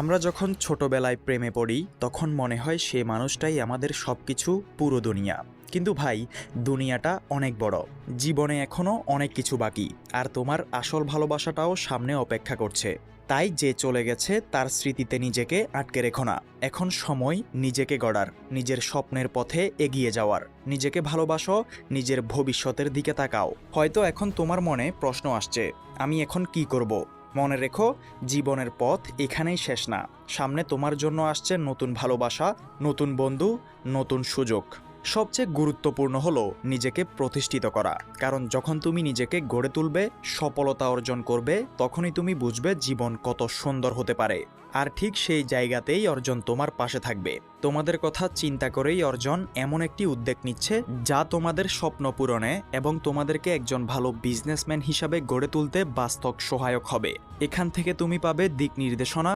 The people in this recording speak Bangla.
আমরা যখন ছোটবেলায় প্রেমে পড়ি, তখন মনে হয় সে মানুষটাই আমাদের সব কিছু পুরো দুনিয়া। কিন্তু ভাই, দুনিয়াটা অনেক বড়। জীবনে এখনও অনেক কিছু বাকি, আর তোমার আসল ভালোবাসাটাও সামনে অপেক্ষা করছে। তাই যে চলে গেছে, তার স্মৃতিতে নিজেকে আটকে রেখো না। এখন সময় নিজেকে গড়ার, নিজের স্বপ্নের পথে এগিয়ে যাওয়ার। নিজেকে ভালোবাসো, নিজের ভবিষ্যতের দিকে তাকাও। হয়তো এখন তোমার মনে প্রশ্ন আসছে, আমি এখন কি করব? মনে রেখো, জীবনের পথ এখানেই শেষ না। সামনে তোমার জন্য আসছে নতুন ভালোবাসা, নতুন বন্ধু, নতুন সুযোগ। সবচেয়ে গুরুত্বপূর্ণ হলো নিজেকে প্রতিষ্ঠিত করা। কারণ যখন তুমি নিজেকে গড়ে তুলবে, সফলতা অর্জন করবে, তখনই তুমি বুঝবে জীবন কত সুন্দর হতে পারে। আর ঠিক সেই জায়গাতেই অর্জন তোমার পাশে থাকবে। তোমাদের কথা চিন্তা করেই অর্জন এমন একটি উদ্যোগ নিচ্ছে, যা তোমাদের স্বপ্ন পূরণে এবং তোমাদেরকে একজন ভালো বিজনেসম্যান হিসাবে গড়ে তুলতে বাস্তব সহায়ক হবে। এখান থেকে তুমি পাবে দিক নির্দেশনা